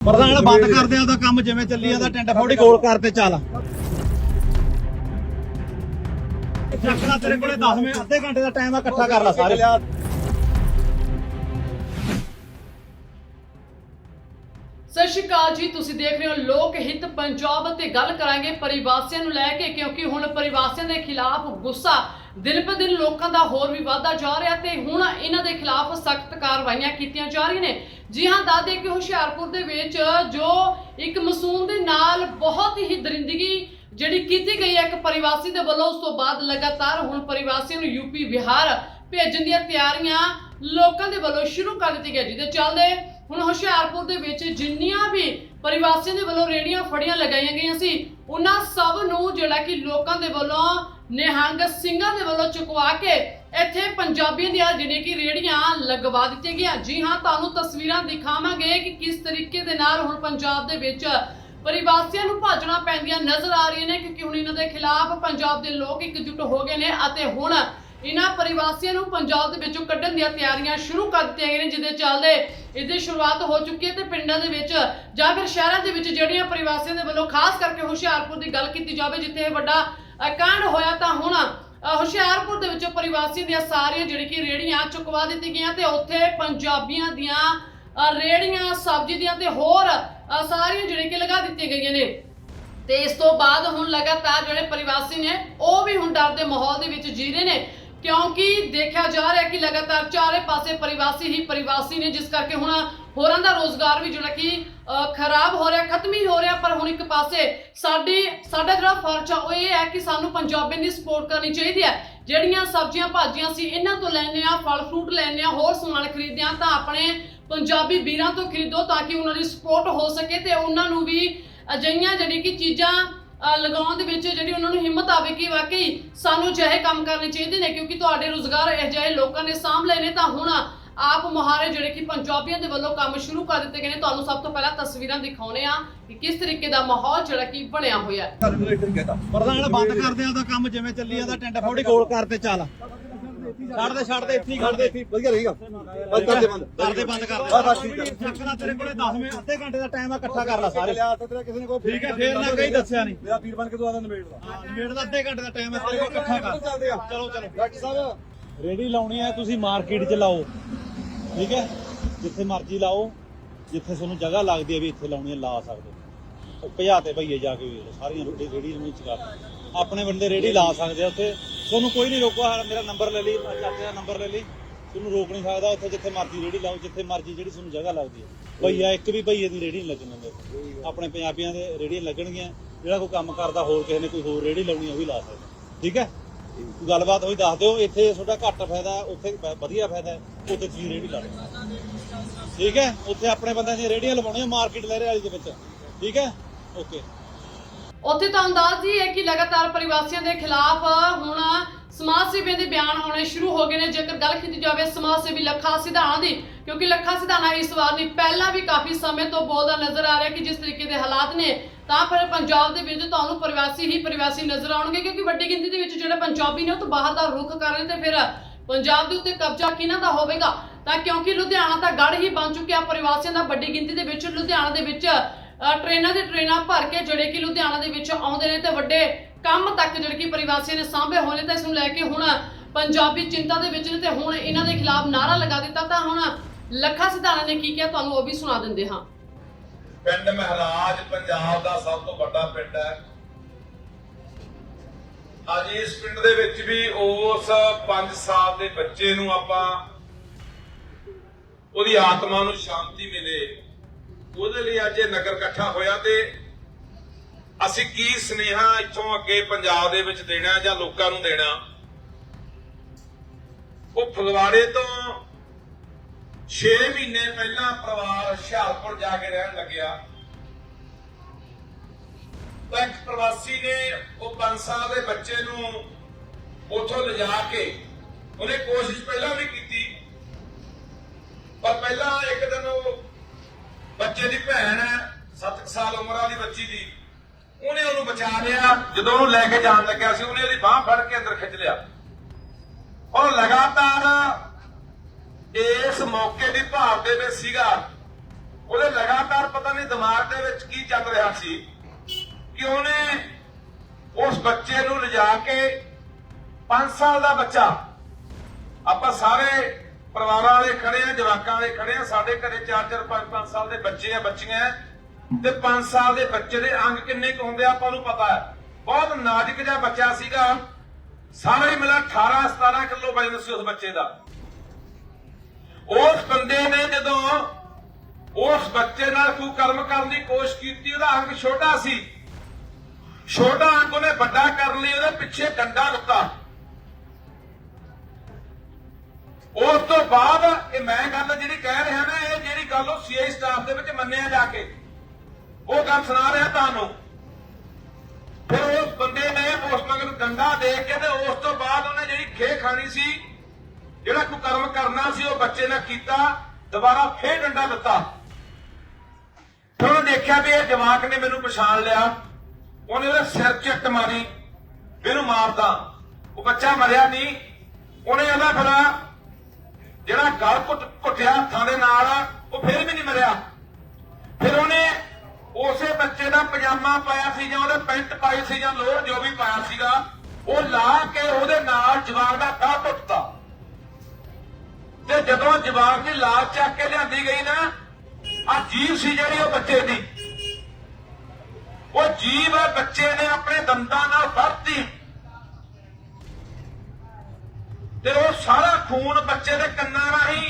ਪ੍ਰਧਾਨ ਬੰਦ ਕਰ ਦਿਆ ਉਹਦਾ ਕੰਮ ਜਿਵੇਂ ਚੱਲੀ ਜਾਂਦਾ ਟੈਂਟ ਫੋੜੀ ਗੋਲ ਕਰ ਤੇ ਚੱਲ। ਚੱਕਣਾ ਤੇਰੇ ਕੋਲੇ 10 ਮਿੰਟ ਅੱਧੇ ਘੰਟੇ ਦਾ ਟਾਈਮ ਆ ਇਕੱਠਾ ਕਰ ਲੈ ਸਾਰੇ। ਸਤਿ ਸ਼੍ਰੀ ਅਕਾਲ ਜੀ, ਤੁਸੀਂ ਦੇਖ ਰਹੇ ਹੋ ਲੋਕ ਹਿੱਤ ਪੰਜਾਬ ਅਤੇ ਗੱਲ ਕਰਾਂਗੇ ਪਰਿਵਾਸੀਆਂ ਨੂੰ ਲੈ ਕੇ, ਕਿਉਂਕਿ ਹੁਣ ਪਰਿਵਾਸੀਆਂ ਦੇ ਖਿਲਾਫ ਗੁੱਸਾ ਦਿਨ ਪਰ ਦਿਨ ਲੋਕਾਂ ਦਾ ਹੋਰ ਵੀ ਵਧਦਾ ਜਾ ਰਿਹਾ ਤੇ ਹੁਣ ਇਹਨਾਂ ਦੇ ਖਿਲਾਫ ਸਖਤ ਕਾਰਵਾਈਆਂ ਕੀਤੀਆਂ ਜਾ ਰਹੀਆਂ ਨੇ। ਜੀ ਹਾਂ ਦੱਸਦੇ ਕਿ ਹੁਸ਼ਿਆਰਪੁਰ ਦੇ ਵਿੱਚ ਜੋ ਇੱਕ ਮਾਸੂਮ ਦੇ ਨਾਲ ਬਹੁਤ ਹੀ ਦਰਿੰਦਗੀ ਜਿਹੜੀ ਕੀਤੀ ਗਈ ਹੈ ਇੱਕ ਪਰਿਵਾਸੀ ਦੇ ਵੱਲੋਂ, ਉਸ ਤੋਂ ਬਾਅਦ ਲਗਾਤਾਰ ਹੁਣ ਪਰਿਵਾਸੀਆਂ ਨੂੰ ਯੂਪੀ ਬਿਹਾਰ ਭੇਜਣ ਦੀਆਂ ਤਿਆਰੀਆਂ ਲੋਕਾਂ ਦੇ ਵੱਲੋਂ ਸ਼ੁਰੂ ਕਰ ਦਿੱਤੀ ਗਈ ਜਿਹਦੇ ਚੱਲਦੇ ਹੁਣ ਹੁਸ਼ਿਆਰਪੁਰ ਦੇ ਵਿੱਚ ਜਿੰਨੀਆਂ ਵੀ ਪਰਿਵਾਸੀਆਂ ਦੇ ਵੱਲੋਂ ਰੇੜੀਆਂ ਫੜੀਆਂ ਲਗਾਈਆਂ ਗਈਆਂ ਸੀ, ਉਹਨਾਂ ਸਭ ਨੂੰ ਜਿਹੜਾ ਕਿ ਲੋਕਾਂ ਦੇ ਵੱਲੋਂ ਨਿਹੰਗ ਸਿੰਘਾਂ ਦੇ ਵੱਲੋਂ ਚੁਕਵਾ ਕੇ ਇੱਥੇ ਪੰਜਾਬੀਆਂ ਦੀਆਂ ਜਿਹੜੀਆਂ ਕਿ ਰੇੜੀਆਂ ਲਗਵਾ ਦਿੱਤੀਆਂ ਗਈਆਂ। ਜੀ ਹਾਂ, ਤੁਹਾਨੂੰ ਤਸਵੀਰਾਂ ਦਿਖਾਵਾਂਗੇ ਕਿ ਕਿਸ ਤਰੀਕੇ ਦੇ ਨਾਲ ਹੁਣ ਪੰਜਾਬ ਦੇ ਵਿੱਚ ਪਰਿਵਾਸੀਆਂ ਨੂੰ ਭਾਜਣਾ ਪੈਂਦੀਆਂ ਨਜ਼ਰ ਆ ਰਹੀਆਂ ਨੇ, ਕਿਉਂਕਿ ਹੁਣ ਇਹਨਾਂ ਦੇ ਖਿਲਾਫ ਪੰਜਾਬ ਦੇ ਲੋਕ ਇਕਜੁੱਟ ਹੋ ਗਏ ਨੇ ਅਤੇ ਹੁਣ ਇਹਨਾਂ ਪਰਿਵਾਸੀਆਂ ਨੂੰ ਪੰਜਾਬ ਦੇ ਵਿੱਚੋਂ ਕੱਢਣ ਦੀਆਂ ਤਿਆਰੀਆਂ ਸ਼ੁਰੂ ਕਰ ਦਿੱਤੀਆਂ ਗਈਆਂ ਨੇ, ਜਿਹਦੇ ਚੱਲਦੇ ਇਹਦੀ ਸ਼ੁਰੂਆਤ ਹੋ ਚੁੱਕੀ ਹੈ ਤੇ ਪਿੰਡਾਂ ਦੇ ਵਿੱਚ ਜਾਂ ਫਿਰ ਸ਼ਹਿਰਾਂ ਦੇ ਵਿੱਚ ਜਿਹੜੀਆਂ ਪਰਿਵਾਸੀਆਂ ਦੇ ਵੱਲੋਂ ਖਾਸ ਕਰਕੇ ਹੁਸ਼ਿਆਰਪੁਰ ਦੀ ਗੱਲ ਕੀਤੀ ਜਾਵੇ ਜਿੱਥੇ ਇਹ ਵੱਡਾ ਕਾਂਡ ਹੋਇਆ ਤਾਂ ਹੁਣ ਹੁਸ਼ਿਆਰਪੁਰ ਦੇ ਵਿੱਚ ਪਰਿਵਾਸੀ ਦੀਆਂ ਸਾਰੀਆਂ ਜਿਹੜੀ ਕਿ ਰੇੜੀਆਂ ਚੁਕਵਾ ਦਿੱਤੀਆਂ ਗਈਆਂ ਤੇ ਉੱਥੇ ਪੰਜਾਬੀਆਂ ਦੀਆਂ ਅ, ਰੇੜੀਆਂ ਸਬਜ਼ੀ ਦੀਆਂ ਤੇ ਹੋਰ ਸਾਰੀਆਂ ਜਿਹੜੇ ਕਿ ਲਗਾ ਦਿੱਤੀਆਂ ਗਈਆਂ ਨੇ। ਤੇ ਇਸ ਤੋਂ ਬਾਅਦ ਹੁਣ ਲਗਾਤਾਰ ਜਿਹੜੇ ਪਰਿਵਾਸੀ ਨੇ ਉਹ ਵੀ ਹੁਣ ਡਰ ਦੇ ਮਾਹੌਲ ਦੇ ਵਿੱਚ ਜੀ ਰਹੇ ਨੇ। ਕਿਉਂਕਿ ਦੇਖਿਆ ਜਾ ਰਿਹਾ ਕਿ ਲਗਾਤਾਰ ਚਾਰੇ ਪਾਸੇ ਪਰਿਵਾਸੀ ਹੀ ਪਰਿਵਾਸੀ ਨੇ, ਜਿਸ ਕਰਕੇ ਹੁਣ ਹੋਰਾਂ ਦਾ ਰੋਜ਼ਗਾਰ ਵੀ ਜਿਹੜਾ ਕਿ ਖਰਾਬ ਹੋ ਰਿਹਾ, ਖਤਮ ਹੀ ਹੋ ਰਿਹਾ। ਪਰ ਹੁਣ ਇੱਕ ਪਾਸੇ ਸਾਡੇ, ਸਾਡਾ ਜਿਹੜਾ ਫਰਜ਼ ਆ, ਉਹ ਇਹ ਹੈ ਕਿ ਸਾਨੂੰ ਪੰਜਾਬੀਆਂ ਦੀ ਸਪੋਰਟ ਕਰਨੀ ਚਾਹੀਦੀ ਹੈ। ਜਿਹੜੀਆਂ ਸਬਜ਼ੀਆਂ ਭਾਜੀਆਂ ਸੀ ਇਹਨਾਂ ਤੋਂ ਲੈਣੇ ਆ ਫਲ ਫਰੂਟ ਲੈਣੇ ਆ ਹੋਰ ਸਮਾਨ ਖਰੀਦਦੇ ਆ ਤਾਂ ਆਪਣੇ ਪੰਜਾਬੀ ਵੀਰਾਂ ਤੋਂ ਖਰੀਦੋ ਤਾਂ ਕਿ ਉਹਨਾਂ ਦੀ ਸਪੋਰਟ ਹੋ ਸਕੇ ਤੇ ਉਹਨਾਂ ਨੂੰ ਵੀ ਅਜਿਹੀਆਂ ਜਿਹੜੀ ਕਿ ਚੀਜ਼ਾਂ ਲਗਾਉਣ ਦੇ ਵਿੱਚ ਜਿਹੜੀ ਉਹਨਾਂ ਨੂੰ ਹਿੰਮਤ ਆਵੇ ਕਿ ਵਾਕਈ ਸਾਨੂੰ ਜਿਹੇ ਕੰਮ ਕਰਨੇ ਚਾਹੀਦੇ ਨੇ ਕਿਉਂਕਿ ਤੁਹਾਡੇ ਰੋਜ਼ਗਾਰ ਇਹ ਜਿਹੇ ਲੋਕਾਂ ਨੇ ਸਾਂਭ ਲਏ ਨੇ ਤਾਂ ਹੁਣ ਆਪ ਮੁਹਾਰੇ ਜਿਹੜੇ ਕਿ ਪੰਜਾਬੀਆਂ ਦੇ ਵੱਲੋਂ ਕੰਮ ਸ਼ੁਰੂ ਕਰ ਦਿੱਤੇ ਗਏ ਨੇ। ਤੁਹਾਨੂੰ ਸਭ ਤੋਂ ਪਹਿਲਾਂ ਤਸਵੀਰਾਂ ਦਿਖਾਉਣੇ ਆ ਕਿ ਕਿਸ ਤਰੀਕੇ ਦਾ ਮਾਹੌਲ ਜਿਹੜਾ ਕਿ ਬਣਿਆ ਹੋਇਆ ਹੈ। ਪ੍ਰਧਾਨ ਬੰਦ ਕਰ ਦਿਆ ਉਹਦਾ ਕੰਮ ਜਿਵੇਂ ਚੱਲੀ ਜਾਂਦਾ ਟੈਂਟ ਫੋੜੀ ਗੋਲ ਕਰ ਤੇ ਚੱਲ। ਛੱਡ ਦੇ ਛੱਡ ਦੇ ਇੱਥੇ ਹੀ ਖੜ ਦੇ ਇੱਥੇ ਹੀ। ਵਧੀਆ ਰਹੇਗਾ। ਬਸ ਕਰ ਦੇ ਬੰਦ। ਕਰ ਦੇ ਬੰਦ ਕਰ ਬਸ ਬਸ ਠੀਕ ਹੈ ਚੱਕਣਾ ਤੇਰੇ ਕੋਲੇ 10 ਮਿੰਟ। ਅੱਧੇ ਘੰਟੇ ਦਾ ਟਾਈਮ ਆ ਇਕੱਠਾ ਕਰ ਲੈ ਸਾਰੇ। ਲਿਆ ਤਾਂ ਤੇਰਾ ਕਿਸੇ ਨੇ ਕੋਈ ਠੀਕ ਹੈ ਫੇਰ ਨਾ ਕਹੀਂ ਦੱਸਿਆ ਨਹੀਂ। ਮੇਰਾ ਵੀਰ ਬਣ ਕੇ ਤੂੰ ਆਦਾ ਨਵੇੜ ਦਾ ਮੇੜ ਦਾ ਅੱਧੇ ਘੰਟੇ ਦਾ ਟਾਈਮ ਹੈ ਤੇਰੇ ਕੋਲ ਇਕੱਠਾ ਕਰ। ਚੱਲਦੇ ਆ। ਚਲੋ ਚਲੋ। ਡਾਕਟਰ ਸਾਹਿਬ। ਰੇੜੀ ਲਾਉਣੀ ਹੈ ਤੁਸੀਂ ਮਾਰਕੀਟ 'ਚ ਲਾਓ। ਠੀਕ ਹੈ? ਜਿੱਥੇ ਮਰਜ਼ੀ ਲਾਓ। ਜਿੱਥੇ ਤੁਹਾਨੂੰ ਜਗ੍ਹਾ ਲੱਗਦੀ ਹੈ ਵੀ ਇੱਥੇ ਲਾਉਣੀ ਹੈ ਲਾ ਸਕਦੇ ਹੋ। ਭਜਾ ਤੇ ਭਈਏ ਜਾ ਕੇ ਵੇਖ ਸਾਰੀਆਂ ਰੋਟੀ ਰੇੜੀ ਨੂੰ ਚਕਾ ਆਪਣੇ ਬੰਦੇ ਰੇੜੀ ਲਾ ਸਕਦੇ ਆ ਉੱਥੇ। ਤੁਹਾਨੂੰ ਕੋਈ ਨਹੀਂ ਰੋਕਵਾ ਮੇਰਾ ਨੰਬਰ ਲੈ ਲਈ ਚਾਚੇ ਦਾ ਨੰਬਰ ਲੈ ਲਈ। ਤੁਹਾਨੂੰ ਰੋਕ ਨਹੀਂ ਸਕਦਾ, ਉੱਥੇ ਜਿੱਥੇ ਮਰਜ਼ੀ ਰੇੜੀ ਲਾਓ, ਜਿੱਥੇ ਮਰਜ਼ੀ ਜਿਹੜੀ ਤੁਹਾਨੂੰ ਜਗ੍ਹਾ ਲੱਗਦੀ ਹੈ ਭਈਆ, ਇੱਕ ਵੀ ਭਈਏ ਦੀ ਰੇੜੀ ਨਹੀਂ ਲੱਗਣ ਆਪਣੇ ਪੰਜਾਬੀਆਂ ਦੇ ਰੇੜੀਆਂ ਲੱਗਣਗੀਆਂ। ਜਿਹੜਾ ਕੋਈ ਕੰਮ ਕਰਦਾ ਹੋਰ ਕਿਸੇ ਨੇ ਕੋਈ ਹੋਰ ਰੇੜੀ ਲਾਉਣੀ ਉਹ ਵੀ ਲਾ ਸਕਦਾ। ਠੀਕ ਹੈ? ਗੱਲਬਾਤ ਹੋਈ, ਦੱਸ ਦਿਓ। ਇੱਥੇ ਤੁਹਾਡਾ ਘੱਟ ਫਾਇਦਾ, ਉੱਥੇ ਵਧੀਆ ਫਾਇਦਾ ਉੱਥੇ ਤੁਸੀਂ ਰੇੜੀ ਲਾ ਲਓ। ਠੀਕ ਹੈ? ਉੱਥੇ ਆਪਣੇ ਬੰਦਿਆਂ ਦੀਆਂ ਰੇੜੀਆਂ ਲਵਾਉਣੀਆਂ, ਮਾਰਕੀਟ ਲਹਿਰੇ ਵਾਲੀ ਦੇ ਵਿੱਚ। ਠੀਕ ਹੈ? ਓਕੇ। ਉੱਥੇ ਤੁਹਾਨੂੰ ਅੰਦਾਜ਼ ਹੈ ਕਿ ਲਗਾਤਾਰ ਪਰਿਵਾਸੀਆਂ ਦੇ ਖਿਲਾਫ ਹੁਣ ਸਮਾਜ ਸੇਵੀਆਂ ਦੇ ਬਿਆਨ ਆਉਣੇ ਸ਼ੁਰੂ ਹੋ ਗਏ ਨੇ। ਜੇਕਰ ਗੱਲ ਕੀਤੀ ਜਾਵੇ ਸਮਾਜ ਸੇਵੀ ਲੱਖਾ ਸਿਧਾਣਾ ਦੀ, ਕਿਉਂਕਿ ਲੱਖਾ ਸਿਧਾਣਾ ਇਸ ਵਾਰ ਨਹੀਂ, ਪਹਿਲਾਂ ਵੀ ਕਾਫੀ ਸਮੇਂ ਤੋਂ ਬੋਲਦਾ ਨਜ਼ਰ ਆ ਰਿਹਾ ਕਿ ਜਿਸ ਤਰੀਕੇ ਦੇ ਹਾਲਾਤ ਨੇ, ਤਾਂ ਫਿਰ ਪੰਜਾਬ ਦੇ ਵਿੱਚ ਤੁਹਾਨੂੰ ਪ੍ਰਵਾਸੀ ਹੀ ਪ੍ਰਵਾਸੀ ਨਜ਼ਰ ਆਉਣਗੇ, ਕਿਉਂਕਿ ਵੱਡੀ ਗਿਣਤੀ ਦੇ ਵਿੱਚ ਜਿਹੜੇ ਪੰਜਾਬੀ ਨੇ ਉਹ ਤਾਂ ਬਾਹਰ ਦਾ ਰੁਖ ਕਰ ਰਹੇ ਤੇ ਫਿਰ ਪੰਜਾਬ ਦੇ ਉੱਤੇ ਕਬਜ਼ਾ ਕਿਹਨਾਂ ਦਾ ਹੋਵੇਗਾ? ਤਾਂ ਕਿਉਂਕਿ ਲੁਧਿਆਣਾ ਤਾਂ ਗੜ ਹੀ ਬਣ ਚੁੱਕਿਆ ਪ੍ਰਵਾਸੀਆਂ ਦਾ ਵੱਡੀ ਗਿਣਤੀ ਦੇ ਵਿੱਚ, ਲੁਧਿਆਣਾ ਦੇ ਵਿੱਚ ਟ੍ਰੇਨਾਂ ਦੇ ਟ੍ਰੇਨਾਂ ਭਰ ਕੇ ਜਿਹੜੇ ਕਿ ਲੁਧਿਆਣਾ ਦੇ ਵਿੱਚ ਆਉਂਦੇ ਨੇ ਤੇ ਵੱਡੇ ਕੰਮ ਤੱਕ ਜਿਹੜੇ ਕਿ ਪ੍ਰਵਾਸੀਆਂ ਨੇ ਸਾਂਭੇ ਹੋਏ ਤਾਂ ਇਸ ਨੂੰ ਲੈ ਕੇ ਹੁਣ ਪੰਜਾਬੀ ਚਿੰਤਾ ਦੇ ਵਿੱਚ ਨੇ ਤੇ ਹੁਣ ਇਹਨਾਂ ਦੇ ਖਿਲਾਫ ਨਾਰਾ ਲਗਾ ਦਿੱਤਾ ਤਾਂ ਹੁਣ ਲੱਖਾ ਸਿਧਾਣਾ ਨੇ ਕੀ ਕਿਹਾ, ਤੁਹਾਨੂੰ ਉਹ ਵੀ ਸੁਣਾ ਦਿੰਦੇ ਹਾਂ। ਪਿੰਡ ਮਹਾਰਾਜ ਪੰਜਾਬ ਦਾ ਸਭ ਤੋਂ ਵੱਡਾ ਪਿੰਡ ਹੈ। ਅੱਜ ਇਸ ਪਿੰਡ ਦੇ ਵਿੱਚ ਵੀ ਉਸ 5 ਸਾਲ ਦੇ ਬੱਚੇ ਨੂੰ ਆਪਾਂ ਉਹਦੀ ਆਤਮਾ ਨੂੰ ਸ਼ਾਂਤੀ ਮਿਲੇ। ਉਹਦੇ ਲਈ ਅੱਜ ਇਹ ਨਗਰ ਇਕੱਠਾ ਹੋਇਆ ਤੇ ਅਸੀਂ ਕੀ ਸਨੇਹਾ ਇੱਥੋਂ ਅੱਗੇ ਪੰਜਾਬ ਦੇ ਵਿੱਚ ਦੇਣਾ ਜਾਂ ਲੋਕਾਂ ਨੂੰ ਦੇਣਾ? ਉਹ ਫਗਵਾੜੇ ਤੋਂ 6 ਮਹੀਨੇ ਪਹਿਲਾਂ ਪਰਿਵਾਰ ਹੁਸ਼ਿਆਰਪੁਰ ਜਾ ਕੇ ਰਹਿਣ ਲੱਗਿਆ। ਤਾਂ ਇੱਕ ਪ੍ਰਵਾਸੀ ਨੇ ਉਹ 5 ਸਾਲ ਦੇ ਬੱਚੇ ਨੂੰ ਉੱਥੋਂ ਲਿਜਾ ਕੇ ਉਹਨੇ ਕੋਸ਼ਿਸ਼ ਪਹਿਲਾਂ ਵੀ ਕੀਤੀ, ਪਰ ਪਹਿਲਾਂ ਇੱਕ ਦਿਨ ਉਹ ਬੱਚੇ ਦੀ ਭੈਣ ਹੈ 7 ਸਾਲ ਉਮਰ ਵਾਲੀ ਬੱਚੀ ਦੀ ਉਹਨੇ ਉਹਨੂੰ ਬਚਾ ਲਿਆ। ਜਦੋਂ ਉਹਨੂੰ ਲੈ ਕੇ ਜਾਣ ਲੱਗਿਆ ਸੀ, ਉਹਨੇ ਉਹਦੀ ਬਾਹ ਫੜ ਕੇ ਅੰਦਰ ਖਿੱਚ ਲਿਆ। ਔਰ ਲਗਾਤਾਰ ਇਸ ਮੌਕੇ ਦੀ ਭਾਰ ਦੇ ਵਿੱਚ ਸੀਗਾ। ਉਹਦੇ ਲਗਾਤਾਰ ਪਤਾ ਨਹੀਂ ਦਿਮਾਗ ਦੇ ਵਿੱਚ ਕੀ ਚੱਲ ਰਿਹਾ ਸੀ ਕਿ ਉਹਨੇ ਉਸ ਬੱਚੇ ਨੂੰ ਲਿਜਾ ਕੇ 5 ਸਾਲ ਦਾ ਬੱਚਾ ਆਪਾਂ ਸਾਰੇ ਪਰਿਵਾਰਾਂ ਵਾਲੇ ਖੜੇ ਆ, ਜਵਾਕਾਂ ਵਾਲੇ ਖੜੇ ਆ, ਸਾਡੇ ਘਰੇ 4-4 5-5 ਸਾਲ ਦੇ ਬੱਚੇ ਆ, ਬੱਚੀਆਂ ਤੇ 5 ਸਾਲ ਦੇ ਬੱਚੇ ਦੇ ਅੰਗ ਕਿੰਨੇ ਕੁ ਹੁੰਦੇ ਆ ਆਪਾਂ ਨੂੰ ਪਤਾ ਹੈ ਬਹੁਤ ਨਾਜ਼ੁਕ ਜਿਹਾ ਬੱਚਾ ਸੀਗਾ। ਸਾਰਾ ਹੀ ਮਿਲਾ 18-17 ਕਿਲੋ ਵਜਨ ਸੀ ਉਸ ਬੱਚੇ ਦਾ। ਉਸ ਬੰਦੇ ਨੇ ਜਦੋਂ ਉਸ ਬੱਚੇ ਨਾਲ ਕੋਈ ਕਰਮ ਕਰਨ ਦੀ ਕੋਸ਼ਿਸ਼ ਕੀਤੀ, ਉਹਦਾ ਅੰਗ ਛੋਟਾ ਸੀ। ਛੋਟਾ ਅੰਗ ਉਹਨੇ ਵੱਡਾ ਕਰਨ ਲਈ ਉਹਦੇ ਪਿੱਛੇ ਡੰਡਾ ਦਿੱਤਾ। ਉਸ ਤੋਂ ਬਾਅਦ ਇਹ ਮੈਂ ਗੱਲ ਜਿਹੜੀ ਕਹਿ ਰਿਹਾ ਨਾ, ਇਹ ਜਿਹੜੀ ਗੱਲ ਉਹ ਸੀਆਈ ਸਟਾਫ ਦੇ ਵਿੱਚ ਮੰਨਿਆ ਜਾ ਕੇ। ਉਹ ਗੱਲ ਸੁਣਾ ਰਿਹਾ ਤੁਹਾਨੂੰ। ਫਿਰ ਉਸ ਬੰਦੇ ਨੇ ਉਸ ਮਗਰ ਡੰਡਾ ਦੇ ਕੇ ਤੇ ਉਸ ਤੋਂ ਬਾਅਦ ਉਹਨੇ ਜਿਹੜੀ ਖੇ ਖਾਣੀ ਸੀ, ਜਿਹੜਾ ਕੋਈ ਕਰਮ ਕਰਨਾ ਸੀ, ਉਹ ਬੱਚੇ ਨੇ ਕੀਤਾ, ਦੁਬਾਰਾ ਫੇਰ ਡੰਡਾ ਦਿੱਤਾ। ਫਿਰ ਉਹਨੇ ਦੇਖਿਆ ਵੀ ਇਹ ਜਵਾਕ ਨੇ ਮੈਨੂੰ ਪਛਾਣ ਲਿਆ। ਉਹਨੇ ਉਹਦੇ ਸਿਰ 'ਚ ਮਾਰੀ ਵੀ ਮਾਰਦਾ ਉਹ ਬੱਚਾ ਮਰਿਆ ਨਹੀਂ। ਉਹਨੇ ਉਹਦਾ ਫਿਰ ਜਿਹੜਾ ਗਲ ਘੁੱਟ ਘੁੱਟਿਆ ਹੱਥਾਂ ਦੇ ਨਾਲ, ਉਹ ਫਿਰ ਵੀ ਨਹੀਂ ਮਰਿਆ ਫਿਰ ਉਹਨੇ ਉਸੇ ਬੱਚੇ ਦਾ ਪਜਾਮਾ ਪਾਇਆ ਸੀ ਜਾਂ ਉਹਦੇ ਪੈਂਟ ਪਾਈ ਸੀ ਜਾਂ ਲੋਅਰ ਜੋ ਵੀ ਪਾਇਆ ਸੀਗਾ, ਉਹ ਲਾ ਕੇ ਉਹਦੇ ਨਾਲ ਜਵਾਕ ਦਾ ਗਾਹ ਟੁੱਟਦਾ ਤੇ ਜਦੋਂ ਜਵਾਕ ਦੀ ਲਾਸ਼ ਚੱਕ ਕੇ ਲਿਆਂਦੀ ਗਈ ਨਾ ਆ ਜੀਵ ਸੀ ਜਿਹੜੀ ਉਹ ਬੱਚੇ ਦੀ। ਉਹ ਜੀਵ ਬੱਚੇ ਨੇ ਆਪਣੇ ਦੰਦਾਂ ਨਾਲ ਫੜਤੀ ਤੇ ਉਹ ਸਾਰਾ ਖੂਨ ਬੱਚੇ ਦੇ ਕੰਨਾਂ ਰਾਹੀਂ,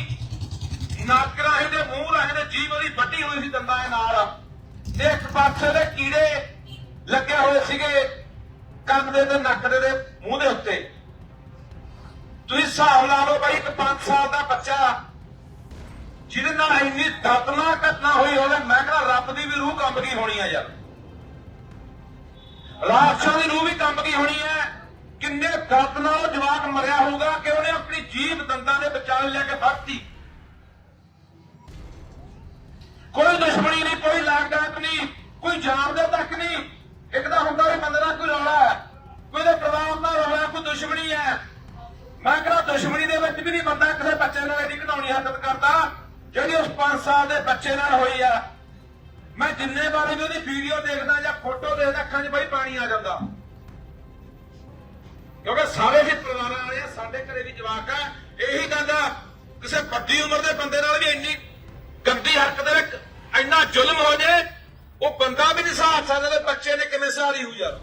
ਨੱਕ ਰਾਹੀਂ ਤੇ ਮੂੰਹ ਰਾਹੀਂ ਤੇ ਜੀਭ ਉਹਦੀ ਵੱਡੀ ਹੋਈ ਸੀ ਦੰਦਾਂ ਦੇ ਨਾਲ। ਤੇ ਇੱਕ ਪਾਸੇ ਦੇ ਕੀੜੇ ਲੱਗੇ ਹੋਏ ਸੀਗੇ ਕੰਨ ਦੇ ਤੇ ਨੱਕ ਦੇ ਤੇ ਮੂੰਹ ਦੇ ਉੱਤੇ। ਤੁਸੀਂ ਹਿਸਾਬ ਲਾ ਲਓ ਬਾਈ ਇੱਕ 5 ਸਾਲ ਦਾ ਬੱਚਾ, ਜਿਹਦੇ ਨਾਲ ਇੰਨੀ ਦਰਦਨਾਕ ਘਟਨਾ ਹੋਈ ਹੋਵੇ, ਮੈਂ ਕਹਿੰਦਾ ਰੱਬ ਦੀ ਵੀ ਰੂਹ ਕੰਬ ਗਈ ਹੋਣੀ ਆ ਯਾਰ। ਰਾਖਸ਼ਾਂ ਦੀ ਰੂਹ ਵੀ ਕੰਬ ਗਈ ਹੋਣੀ ਹੈ ਕਿੰਨੇ ਦਰਦ ਨਾਲ ਜਵਾਕ ਮਰਿਆ ਹੋਊਗਾ ਕਿ ਉਹਨੇ ਆਪਣੀ ਜੀਭ ਦੰਦਾਂ ਦੇ ਵਿਚਾਲੇ ਲੈ ਕੇ ਫੜਤੀ? ਕੋਈ ਦੁਸ਼ਮਣੀ ਨਹੀਂ, ਕੋਈ ਲਾਗਡਾਟ ਨਹੀਂ, ਕੋਈ ਜਾਨ ਤੱਕ ਨਹੀਂ। ਇੱਕ ਤਾਂ ਹੁੰਦਾ ਵੀ ਬੰਦੇ ਦਾ ਕੋਈ ਰੌਲਾ ਹੈ, ਕੋਈ ਦੇ ਪਰਿਵਾਰ ਦਾ ਰੌਲਾ, ਕੋਈ ਦੁਸ਼ਮਣੀ ਹੈ। ਮੈਂ ਕਹਿੰਦਾ ਦੁਸ਼ਮਣੀ ਦੇ ਵਿੱਚ ਵੀ ਨਹੀਂ ਬੰਦਾ ਕਿਸੇ ਬੱਚੇ ਨਾਲ ਇਹਦੀ ਘਟਾਉਣੀ ਹਰਕਤ ਕਰਦਾ, ਜਿਹੜੀ ਉਸ 5 ਸਾਲ ਦੇ ਬੱਚੇ ਨਾਲ ਹੋਈ ਆ। ਮੈਂ ਜਿੰਨੇ ਵਾਰੀ ਵੀ ਉਹਦੀ ਵੀਡੀਓ ਦੇਖਦਾ ਜਾਂ ਫੋਟੋ ਦੇਖਦਾ, ਅੱਖਾਂ 'ਚ ਬਈ ਪਾਣੀ ਆ ਜਾਂਦਾ। ਕਿਉਂਕਿ ਸਾਰੇ ਹੀ ਪਰਿਵਾਰਾਂ ਵਾਲੇ ਆ, ਸਾਡੇ ਘਰੇ ਵੀ ਜਵਾਕ ਆ। ਇਹੀ ਗੱਲ ਕਿਸੇ ਵੱਡੀ ਉਮਰ ਦੇ ਬੰਦੇ ਨਾਲ ਵੀ ਇੰਨੀ ਗੰਦੀ ਹਰਕਤ ਦੇ ਇੰਨਾ ਜ਼ੁਲਮ ਹੋ ਜੇ, ਉਹ ਬੰਦਾ ਵੀ ਨਹੀਂ ਸਹਾਰ ਸਕਦਾ ਤੇ ਬੱਚੇ ਨੇ ਕਿਵੇਂ ਸਹਾਰੀ ਹੋਈ ਯਾਰ।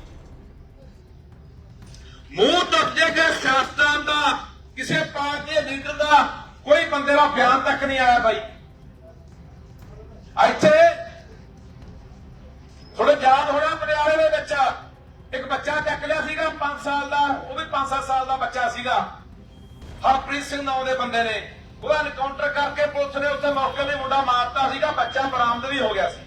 ਮੂੰਹ ਟੁੱਟ ਜੇ ਕਿ ਸਿਆਸਤਦਾਨ ਦਾ, ਕਿਸੇ ਪਾਰਟੀ ਦੇ ਲੀਡਰ ਦਾ ਕੋਈ ਬੰਦੇ ਦਾ ਬਿਆਨ ਤੱਕ ਨਹੀਂ ਆਇਆ ਬਾਈ। ਇੱਥੇ ਸਾਲ ਦਾ ਉਹ ਵੀ 5-7 ਸਾਲ ਦਾ ਬੱਚਾ ਸੀਗਾ। ਹਰਪ੍ਰੀਤ ਸਿੰਘ ਨਾਮ ਦੇ ਬੰਦੇ ਨੇ। ਉਹਦਾ ਐਨਕਾਊਂਟਰ ਕਰਕੇ ਪੁਲਿਸ ਨੇ ਉੱਥੇ ਮੌਕੇ ਤੇ ਮੁੰਡਾ ਮਾਰਤਾ ਸੀਗਾ, ਬੱਚਾ ਬਰਾਮਦ ਵੀ ਹੋ ਗਿਆ ਸੀ।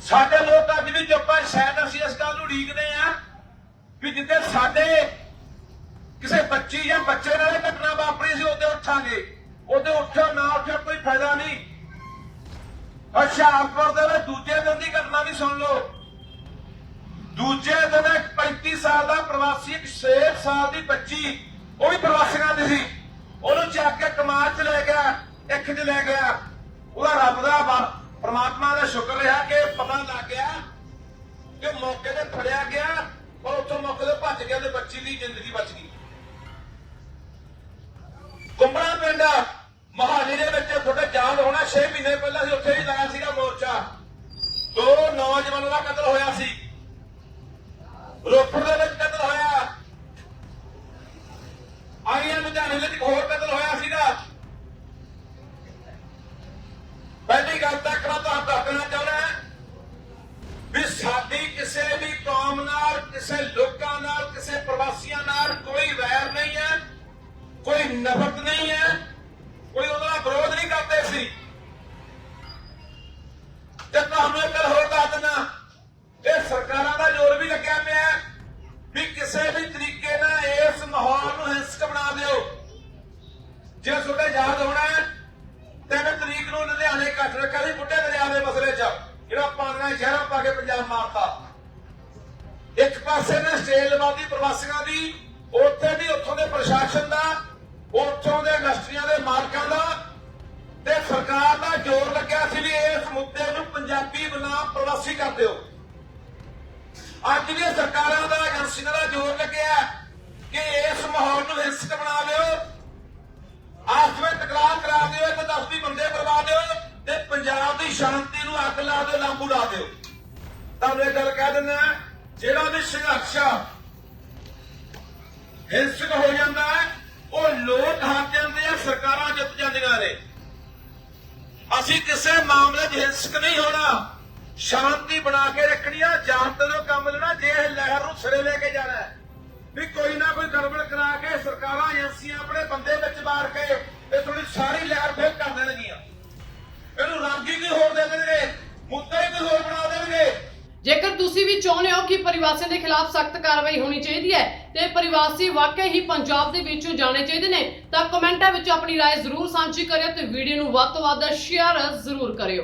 ਸਾਡੇ ਲੋਕ ਅੱਜ ਵੀ ਚੁੱਪ ਆ, ਸ਼ਾਇਦ ਅਸੀਂ ਇਸ ਗੱਲ ਨੂੰ ਉਡੀਕਦੇ ਆ ਵੀ ਜਿੱਤੇ ਸਾਡੇ ਕਿਸੇ ਬੱਚੀ ਜਾਂ ਬੱਚੇ ਨਾਲ ਘਟਨਾ ਵਾਪਰੀ ਸੀ, ਉਹਦੇ ਉੱਠਾਂਗੇ। ਉਹਦੇ ਉੱਠਿਆ ਨਾ ਉੱਠਿਆ ਕੋਈ ਫਾਇਦਾ ਨਹੀਂ। ਹੁਸ਼ਿਆਰਪੁਰ ਦੇ ਵਿੱਚ ਦੂਜੇ ਦਿਨ ਦੀ ਘਟਨਾ ਵੀ ਸੁਣ ਲਓ। ਦੂਜੇ ਦਿਨ ਇੱਕ 35 ਸਾਲ ਦਾ ਪ੍ਰਵਾਸੀ, ਇੱਕ 6 ਸਾਲ ਦੀ ਬੱਚੀ, ਉਹ ਵੀ ਪ੍ਰਵਾਸੀਆਂ ਦੀ ਸੀ। ਉਹਨੂੰ ਚੱਕ ਕੇ ਕਮਾਲ ਚ ਲੈ ਗਿਆ, ਇੱਕ ਚ ਲੈ ਗਿਆ। ਉਹਦਾ ਰੱਬ ਦਾ ਵਾ- ਪ੍ਰਮਾਤਮਾ ਦਾ ਸ਼ੁਕਰ ਰਿਹਾ ਕਿ ਪਤਾ ਲੱਗ ਗਿਆ ਕਿ ਮੌਕੇ ਤੇ ਫੜਿਆ ਗਿਆ ਔਰ ਉੱਥੋਂ ਮੌਕੇ ਤੇ ਭੱਜ ਗਿਆ ਤੇ ਬੱਚੀ ਦੀ ਜ਼ਿੰਦਗੀ ਬਚ ਗਈ। ਕੁੰਬੜਾ ਪਿੰਡ ਮਹਾਲੀ ਦੇ ਵਿੱਚ ਤੁਹਾਡੇ ਯਾਦ ਹੋਣਾ 6 ਮਹੀਨੇ ਪਹਿਲਾਂ ਸੀ ਉੱਥੇ ਵੀ ਲਾਇਆ ਸੀਗਾ ਮੋਰਚਾ ਦੋ ਨੌਜਵਾਨਾਂ ਦਾ ਕਤਲ ਹੋਇਆ ਸੀ। ਰੋਪੜ ਦੇ ਵਿੱਚ ਕਤਲ ਹੋਇਆ। ਆਈਆਂ ਲੁਧਿਆਣੇ ਵਿੱਚ ਹੋਰ ਕਤਲ ਹੋਇਆ ਸੀਗਾ। ਪਹਿਲੀ ਗੱਲ ਤਾਂ ਕਰਾਂ ਤੁਹਾਨੂੰ ਦੱਸਣਾ ਚਾਹੁੰਦਾ ਵੀ ਸਾਡੀ ਕਿਸੇ ਵੀ ਕੌਮ ਨਾਲ, ਕਿਸੇ ਲੋਕਾਂ ਨਾਲ, ਕਿਸੇ ਪ੍ਰਵਾਸੀਆਂ ਨਾਲ ਕੋਈ ਵੈਰ ਨਹੀਂ ਹੈ, ਕੋਈ ਨਫ਼ਰਤ ਨਹੀਂ ਹੈ ਕੋਈ ਉਹਦਾ ਵਿਰੋਧ ਨਹੀਂ ਕਰਦੇ ਸੀ ਤੇ ਤੁਹਾਨੂੰ ਇੱਕ ਗੱਲ ਹੋਰ ਦੱਸ ਦਿੰਦਾ ਇਹ ਸਰਕਾਰਾਂ ਦਾ ਜ਼ੋਰ ਵੀ ਲੱਗਿਆ ਪਿਆ ਹੈ ਵੀ ਕਿਸੇ ਵੀ ਤਰੀਕੇ ਨਾਲ ਇਸ ਮਾਹੌਲ ਨੂੰ ਹਿੰਸਕ ਬਣਾ ਦਿਓ ਜੇ ਤੁਹਾਡੇ ਯਾਦ ਹੋਣਾ ਹੈ ਤਿੰਨ ਤਰੀਕ ਨੂੰ ਲੁਧਿਆਣੇ ਕੱਟ ਰੱਖਿਆ ਸੀ ਬੁੱਢੇ ਦਰਿਆ ਦੇ ਮਸਲੇ 'ਚ ਜਿਹੜਾ ਪਾਣੀਆਂ ਸ਼ਹਿਰਾਂ ਪਾ ਕੇ ਪੰਜਾਬ ਮਾਰਤਾ ਇੱਕ ਪ੍ਰਵਾਸੀਆਂ ਦੀ, ਉੱਥੇ ਵੀ ਉੱਥੋਂ ਦੇ ਪ੍ਰਸ਼ਾਸਨ ਦਾ, ਉੱਥੋਂ ਦੇ ਇੰਡਸਟਰੀਆਂ ਦੇ ਮਾਲਕਾਂ ਦਾ ਤੇ ਸਰਕਾਰ ਦਾ ਜ਼ੋਰ ਲੱਗਿਆ ਸੀ ਵੀ ਇਸ ਮੁੱਦੇ ਨੂੰ ਪੰਜਾਬੀ ਬਣਾ ਪ੍ਰਵਾਸੀ ਕਰ ਦਿਓ। ਅੱਜ ਦੀਆਂ ਸਰਕਾਰਾਂ ਦਾ, ਏਜੰਸੀਆਂ ਦਾ ਜ਼ੋਰ ਲੱਗਿਆ ਕਿ ਇਸ ਮਾਹੌਲ ਨੂੰ ਹਿੰਸਕ ਬਣਾ ਦਿਓ। ਆਪਸ ਵਿੱਚ ਤਕਰਾਰ ਕਰਾ ਦਿਓ ਤੇ ਦਸਤੀ ਬੰਦੇ ਕਰਵਾ ਦਿਓ ਤੇ ਪੰਜਾਬ ਦੀ ਸ਼ਾਂਤੀ ਨੂੰ ਅੱਗ ਲਾ ਦਿਓ, ਲਾਂਬੂ ਲਾ ਦਿਓ। ਤੁਹਾਨੂੰ ਇਹ ਗੱਲ ਕਹਿ ਦਿੰਦਾ ਜਿਹੜਾ ਦੇ ਸੰਘਰਸ਼ ਹਿੰਸਕ ਹੋ ਜਾਂਦਾ ਹੈ, ਉਹ ਲੋਕ ਹਾਰ ਜਾਂਦੇ ਆ, ਸਰਕਾਰਾਂ ਜਿੱਤ ਜਾਂਦੀਆਂ ਨੇ। ਅਸੀਂ ਕਿਸੇ ਮਾਮਲੇ 'ਚ ਹਿੰਸਕ ਨਹੀਂ ਹੋਣਾ। ਸ਼ਾਂਤੀ ਬਣਾ ਕੇ ਰੱਖਣੀ ਆ ਜਾਤ ਤੋਂ ਕੰਮ ਲੈਣਾ, ਜੇ ਇਹ ਲਹਿਰ ਨੂੰ ਸਿਰੇ ਲੈ ਕੇ ਜਾਣਾ ਵੀ ਕੋਈ ਨਾ ਕੋਈ ਗੜਬੜ ਕਰਾ ਕੇ ਸਰਕਾਰਾਂ, ਏਜੰਸੀਆਂ ਆਪਣੇ ਬੰਦੇ ਵਿੱਚ ਮਾਰ ਕੇ ਇਹ ਥੋੜੀ ਸਾਰੀ ਲਹਿਰ ਫੇਰ ਕਰ ਦੇਣਗੀਆਂ। ਇਹਨੂੰ ਰਾਗੀ ਹੀ ਹੋਰ ਦੇ ਦੇਣਗੇ? ਮੁੱਦਾ ਹੀ ਕੋਈ ਹੋਰ ਬਣਾ ਦੇਣਗੇ? ਜੇਕਰ ਤੁਸੀਂ ਵੀ ਚਾਹੁੰਦੇ ਹੋ ਕਿ ਪ੍ਰਵਾਸੀਆਂ ਦੇ ਖਿਲਾਫ ਸਖਤ ਕਾਰਵਾਈ ਹੋਣੀ ਚਾਹੀਦੀ ਹੈ ਤੇ ਪ੍ਰਵਾਸੀ ਵਾਕਈ ਹੀ ਪੰਜਾਬ ਦੇ ਵਿੱਚੋਂ ਜਾਣੇ ਚਾਹੀਦੇ ਨੇ ਤਾਂ ਕਮੈਂਟਾਂ ਵਿੱਚ ਆਪਣੀ رائے ਜ਼ਰੂਰ ਸਾਂਝੀ ਕਰਿਓ ਤੇ ਵੀਡੀਓ ਨੂੰ ਵੱਧ ਤੋਂ ਵੱਧ ਸ਼ੇਅਰ ਜ਼ਰੂਰ ਕਰਿਓ